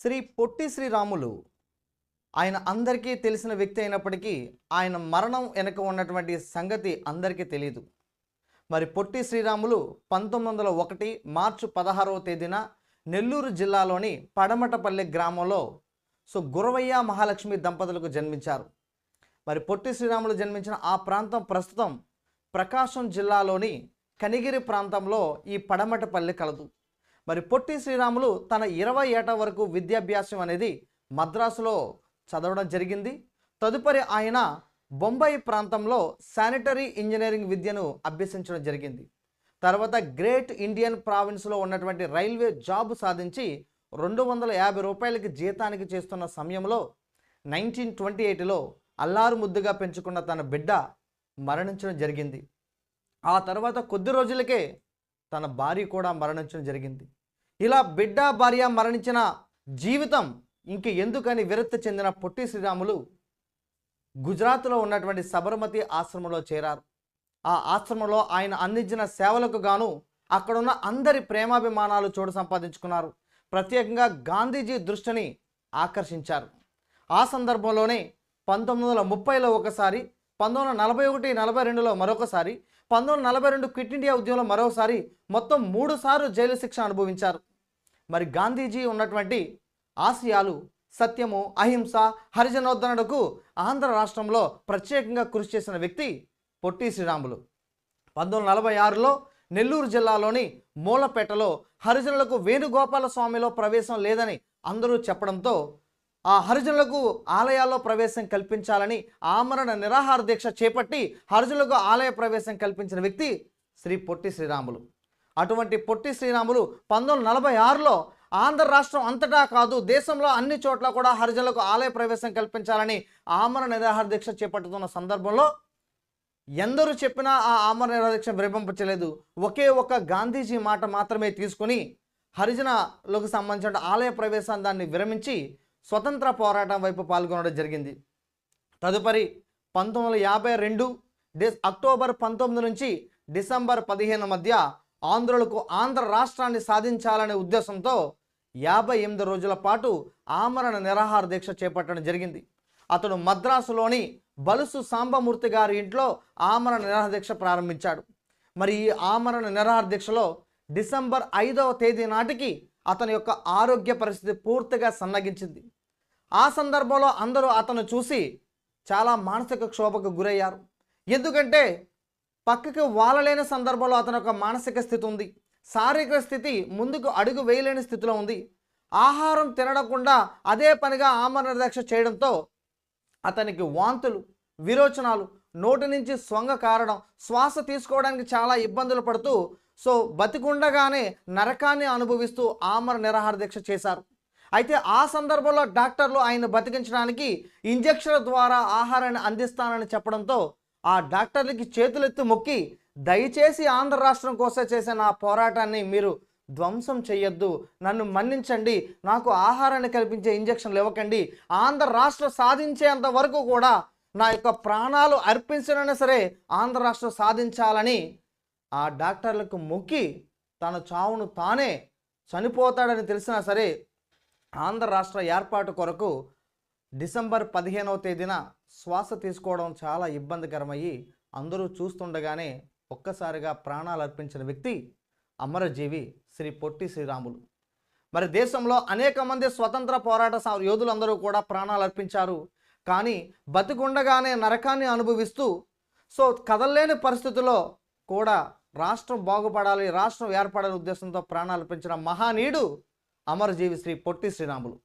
శ్రీ పొట్టి శ్రీరాములు ఆయన అందరికీ తెలిసిన వ్యక్తి అయినప్పటికీ ఆయన మరణం వెనక ఉన్నటువంటి సంగతి అందరికీ తెలియదు మరి పొట్టి శ్రీరాములు పంతొమ్మిది వందల ఒకటి మార్చి పదహారవ తేదీన నెల్లూరు జిల్లాలోని పడమటపల్లి గ్రామంలో సో గురవయ్య మహాలక్ష్మి దంపతులకు జన్మించారు. మరి పొట్టి శ్రీరాములు జన్మించిన ఆ ప్రాంతం ప్రస్తుతం ప్రకాశం జిల్లాలోని కనిగిరి ప్రాంతంలో ఈ పడమటపల్లి కలదు. మరి పొట్టి శ్రీరాములు తన ఇరవై ఏట వరకు విద్యాభ్యాసం అనేది మద్రాసులో చదవడం జరిగింది. తదుపరి ఆయన బొంబాయి ప్రాంతంలో శానిటరీ ఇంజనీరింగ్ విద్యను అభ్యసించడం జరిగింది. తర్వాత గ్రేట్ ఇండియన్ ప్రావిన్స్లో ఉన్నటువంటి రైల్వే జాబ్ సాధించి రెండు వందల యాభై రూపాయలకి జీతానికి చేస్తున్న సమయంలో నైన్టీన్ ట్వంటీ ఎయిట్లో అల్లారు ముద్దుగా పెంచుకున్న తన బిడ్డ మరణించడం జరిగింది. ఆ తర్వాత కొద్ది రోజులకే తన భార్య కూడా మరణించడం జరిగింది. ఇలా బిడ్డ భార్య మరణించిన జీవితం ఇంక ఎందుకని విరక్తి చెందిన పొట్టి శ్రీరాములు గుజరాత్లో ఉన్నటువంటి సబర్మతి ఆశ్రమంలో చేరారు. ఆ ఆశ్రమంలో ఆయన అందించిన సేవలకు గాను అక్కడున్న అందరి ప్రేమాభిమానాలు చోటు సంపాదించుకున్నారు. ప్రత్యేకంగా గాంధీజీ దృష్టిని ఆకర్షించారు. ఆ సందర్భంలోనే పంతొమ్మిది వందల ముప్పైలో ఒకసారి పంతొమ్మిది వందల నలభై ఒకటి నలభై రెండులో మరొకసారి పంతొమ్మిది వందల నలభై రెండు క్విట్ ఇండియా ఉద్యమంలో మరోసారి మొత్తం మూడు సార్లు జైలు శిక్ష అనుభవించారు. మరి గాంధీజీ ఉన్నటువంటి ఆశయాలు సత్యము అహింస హరిజనోద్ధరణకు ఆంధ్ర రాష్ట్రంలో ప్రత్యేకంగా కృషి చేసిన వ్యక్తి పొట్టి శ్రీరాములు. పంతొమ్మిది నలభై ఆరులో నెల్లూరు జిల్లాలోని మూలపేటలో హరిజనులకు వేణుగోపాల స్వామిలో ప్రవేశం లేదని అందరూ చెప్పడంతో ఆ హరిజనులకు ఆలయాల్లో ప్రవేశం కల్పించాలని ఆమరణ నిరాహార దీక్ష చేపట్టి హరిజనులకు ఆలయ ప్రవేశం కల్పించిన వ్యక్తి శ్రీ పొట్టి శ్రీరాములు. అటువంటి పొట్టి శ్రీరాములు పంతొమ్మిది నలభై ఆరులో ఆంధ్ర రాష్ట్రం అంతటా కాదు దేశంలో అన్ని చోట్ల కూడా హరిజనులకు ఆలయ ప్రవేశం కల్పించాలని ఆమరణ నిరాహార దీక్ష చేపట్టుతున్న సందర్భంలో ఎందరూ చెప్పినా ఆ ఆమరణ నిరాహార దీక్ష విరమింపచలేదు ఒకే ఒక గాంధీజీ మాట మాత్రమే తీసుకుని హరిజనలకు సంబంధించిన ఆలయ ప్రవేశాన్ని దాన్ని విరమించి స్వతంత్ర పోరాటం వైపు పాల్గొనడం జరిగింది. తదుపరి పంతొమ్మిది వందల యాభై రెండు డిస్ అక్టోబర్ పంతొమ్మిది నుంచి డిసెంబర్ పదిహేను మధ్య ఆంధ్రులకు ఆంధ్ర రాష్ట్రాన్ని సాధించాలనే ఉద్దేశంతో యాభై ఎనిమిది రోజుల పాటు ఆమరణ నిరాహార దీక్ష చేపట్టడం జరిగింది. అతడు మద్రాసులోని బలుసు సాంబమూర్తి గారి ఇంట్లో ఆమరణ నిరాహార దీక్ష ప్రారంభించాడు. మరి ఈ ఆమరణ నిరాహార దీక్షలో డిసెంబర్ ఐదవ తేదీ నాటికి అతని యొక్క ఆరోగ్య పరిస్థితి పూర్తిగా సన్నగించింది. ఆ సందర్భంలో అందరూ అతను చూసి చాలా మానసిక క్షోభకు గురయ్యారు. ఎందుకంటే పక్కకి వాలలేని సందర్భంలో అతని యొక్క మానసిక స్థితి ఉంది శారీరక స్థితి ముందుకు అడుగు వేయలేని స్థితిలో ఉంది. ఆహారం తినడకుండా అదే పనిగా ఆమరణ దీక్ష చేయడంతో అతనికి వాంతులు విరోచనాలు నోటి నుంచి స్వంగ కారడం శ్వాస తీసుకోవడానికి చాలా ఇబ్బందులు పడుతూ సో బతికుండగానే నరకాన్ని అనుభవిస్తూ ఆమర నిరాహార దీక్ష చేశారు. అయితే ఆ సందర్భంలో డాక్టర్లు ఆయన బతికించడానికి ఇంజక్షన్ల ద్వారా ఆహారాన్ని అందిస్తానని చెప్పడంతో ఆ డాక్టర్లకి చేతులెత్తి మొక్కి దయచేసి ఆంధ్ర రాష్ట్రం కోసం చేసే నా పోరాటాన్ని మీరు ధ్వంసం చెయ్యొద్దు. నన్ను మన్నించండి. నాకు ఆహారాన్ని కల్పించే ఇంజక్షన్లు ఇవ్వకండి. ఆంధ్ర రాష్ట్రం సాధించేంత వరకు కూడా నా యొక్క ప్రాణాలు అర్పించినైనా సరే ఆంధ్ర రాష్ట్రం సాధించాలని ఆ డాక్టర్లకు మొక్కి తన చావును తానే చనిపోతాడని తెలిసినా సరే ఆంధ్ర రాష్ట్ర ఏర్పాటు కొరకు డిసెంబర్ పదిహేనవ తేదీన శ్వాస తీసుకోవడం చాలా ఇబ్బందికరమయ్యి అందరూ చూస్తుండగానే ఒక్కసారిగా ప్రాణాలు అర్పించిన వ్యక్తి అమరజీవి శ్రీ పొట్టి శ్రీరాములు. మరి దేశంలో అనేక మంది స్వతంత్ర పోరాట యోధులు యోధులందరూ కూడా ప్రాణాలు అర్పించారు. కానీ బతికుండగానే నరకాన్ని అనుభవిస్తూ సో కదలలేని పరిస్థితుల్లో కూడా రాష్ట్రం బాగుపడాలి రాష్ట్రం ఏర్పడాలి ఉద్దేశంతో ప్రాణాలు అర్పించిన మహానీయుడు అమరజీవి శ్రీ పొట్టి శ్రీరాములు.